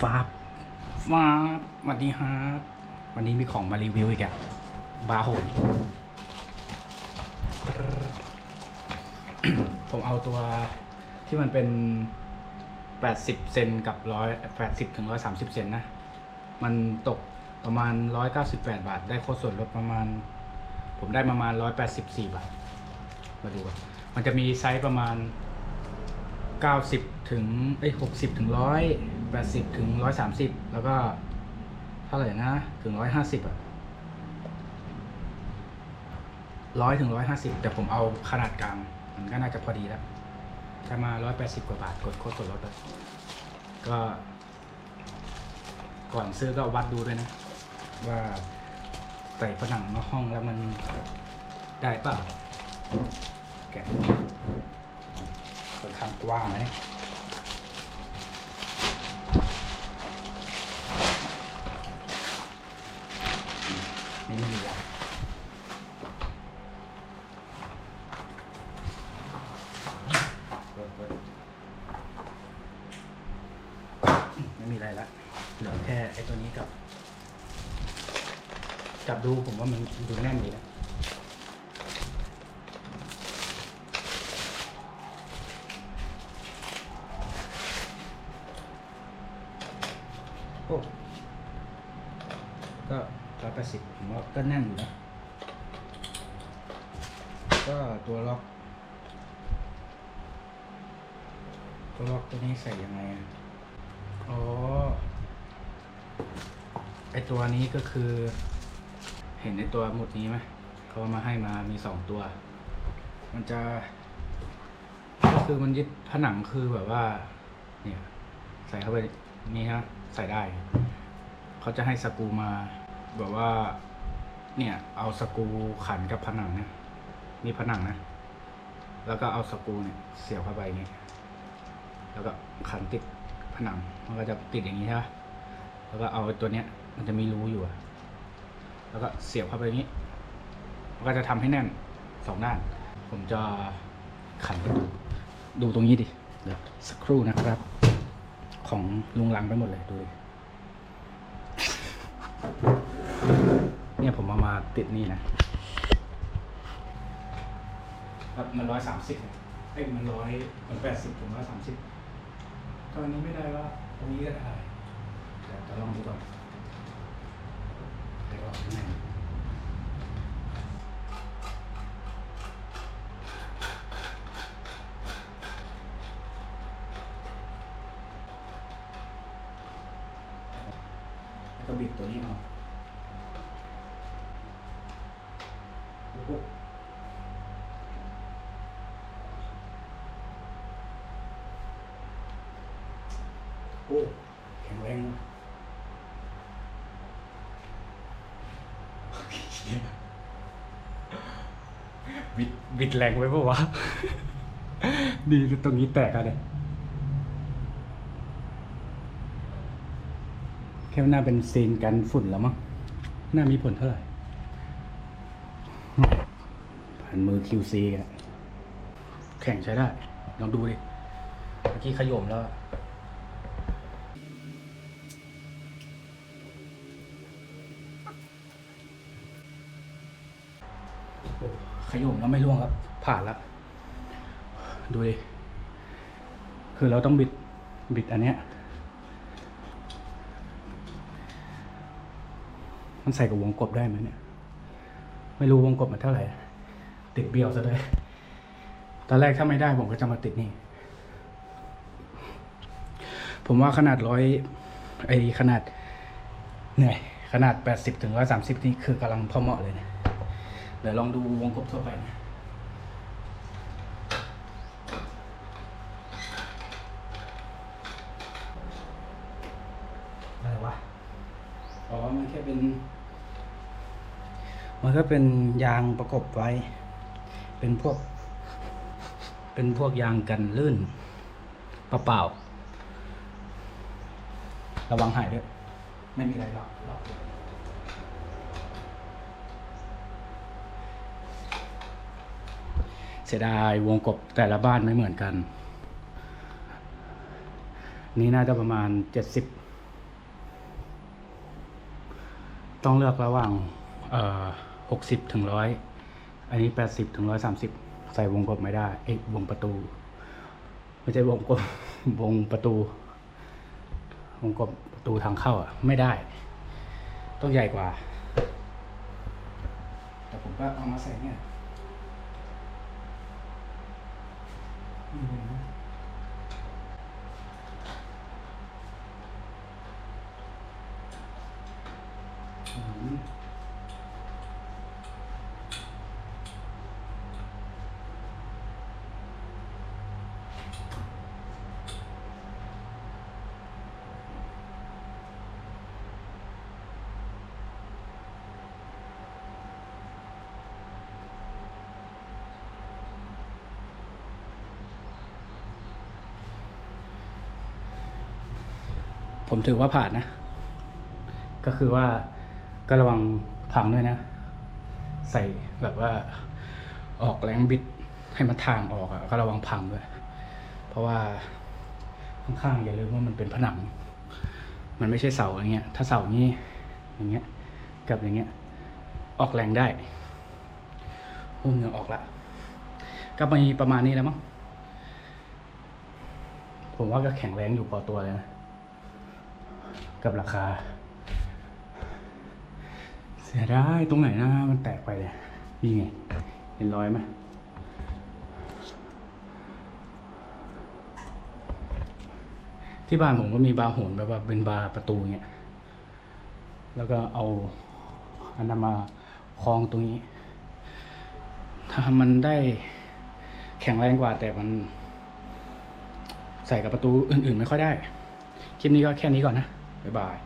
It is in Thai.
ฟาบฟาบสวัสดีครับวันนี้มีของมารีวิวอีกอะบาโหนผมเอาตัวที่มันเป็น 80 เซนกับ100 80ถึง130 เซนนะ มันตกประมาณ 198 บาท ได้โค้ดส่วนลดประมาณ ผมได้ประมาณ 184 บาท มาดูกันมันจะมีไซส์ประมาณ 90 ถึงเอ้ย60 ถึง 100 80 ถึง 130 แล้วก็ เท่าไหร่นะ ถึง 150อะร้อยถึงร้อยห้าสิบแต่ผมเอาขนาดกลาง มันก็น่าจะพอดีแล้วถ้ามาร้อยแปดสิบกว่าบาทกดโค้ดส่วนลดก็ ก่อนซื้อก็วัดดูด้วยนะ ว่าใส่ผนังมาห้องแล้วมันได้เปล่าแกะค่อนข้างกว้างนะเนี่ยนี่ไม่มีอะไร ไม่มีอะไรละ เหลือแค่ไอ้ตัวนี้กับ จับดูผมว่ามันดูแน่นดีนะโอ้ก็ร้อยแปดสิบผมว่าก็แน่นอยู่นะก็ตัวล็อกตัวล็อกตัวนี้ใส่ยังไงอ๋อ ตัวนี้ก็คือ เห็นในตัวหมุดนี้ไหมเขามาให้มามีสองตัว มันจะ ก็คือมันยึดผนังคือแบบว่า เนี่ย ใส่เข้าไปนี่ฮะใส่ได้เขาจะให้สกูมาแบบว่า เนี่ย เอาสกูขันกับผนังเนี่ยนี่ผนังนะแล้วก็เอาสกูเนี่ยเสียบเข้าไปอย่างงี้แล้วก็ขันติดผนังมันก็จะติดอย่างนี้ใช่ปะแล้วก็เอาตัวเนี้ย มันจะมีรูอยู่อะแล้วก็เสียบเข้าไปอย่างนี้ มันก็จะทำให้แน่นสองด้าน ผมจะขันไปดูดูตรงนี้ดิเดี๋ยวสักครู่นะครับ ของลุงลังไปหมดเลยดูดิเนี่ยผมเอามาติดนี่นะครับมันร้อยสามสิบเอ้ยมันร้อยมันแปดสิบถึงร้อยสามสิบตอนนี้ไม่ได้ว่าตรงนี้ก็ได้เดี๋ยวจะลองดูก่อน เดี๋ยวออกข้างในแล้วก็ บิดแรงนะบิดแรงไว้ปะวะ ดีตรงนี้แตกอะเนี่ยแค่น่าเป็นซีนกันฝุ่นแล้วมั้งน่ามีผลเท่าไหร่ ผ่านมือ QC อะแข่งใช้ได้ ลองดูดิ เมื่อกี้ขยมแล้วอะ โอ้ ขยมแล้วไม่ร่วงครับ ผ่านแล้วดูดิคือเราต้องบิดบิดอันเนี้ย มันใส่กับวงกบได้ไหมเนี่ย ไม่รู้วงกบมันเท่าไหร่ ติดเบี้ยวซะด้วยตอนแรกถ้าไม่ได้ผมก็จะมาติดนี่ ผมว่าขนาดร้อยไอขนาดเหนื่อยขนาดแปดสิบถึงร้อยสามสิบนี่คือกำลังพอเหมาะเลยเนี่ย เดี๋ยวลองดูวงกบทั่วไปนะอะไรวะ อ๋อ มันแค่เป็น มันก็เป็นยางประกบไว้ เป็นพวก เป็นพวกยางกันลื่นเปล่าๆระวังหายด้วย ไม่มีอะไรหรอกหรอก เสียดายวงกบแต่ละบ้านไม่เหมือนกัน นี่น่าจะประมาณเจ็ดสิบต้องเลือกระหว่างหกสิบถึงร้อยอันนี้แปดสิบถึงร้อยสามสิบใส่วงกบไม่ได้เอ้วงประตู ไม่ใช่วงกบวงประตู วงกบประตูทางเข้าอะ ไม่ได้ ต้องใหญ่กว่า แต่ผมก็เอามาใส่เนี่ย อืมอืม ผมถือว่าผ่านนะ ก็คือว่าก็ระวังพังด้วยนะ ใส่แบบว่าออกแรงบิดให้มันทางออกอะก็ระวังพังด้วย เพราะว่าข้างๆอย่าลืมว่ามันเป็นผนัง มันไม่ใช่เสาอย่างเงี้ย ถ้าเสานี้อย่างเงี้ย กับอย่างเงี้ย ออกแรงได้โอ้เหงื่อออกละก็มีประมาณนี้แล้วมั้งผมว่าก็แข็งแรงอยู่พอตัวเลยนะ กับราคา เสียดายตรงไหนนะมันแตกไปเลยนี่ไง เห็นรอยไหมที่บ้านผมก็มีบาร์โหนแบบว่าเป็นบาร์ประตูเงี้ย แล้วก็เอาอันนั้นมาคล้องตรงนี้ ถ้ามันได้แข็งแรงกว่า แต่มันใส่กับประตูอื่นๆ ไม่ค่อยได้ คลิปนี้ก็แค่นี้ก่อนนะ บ๊ายบาย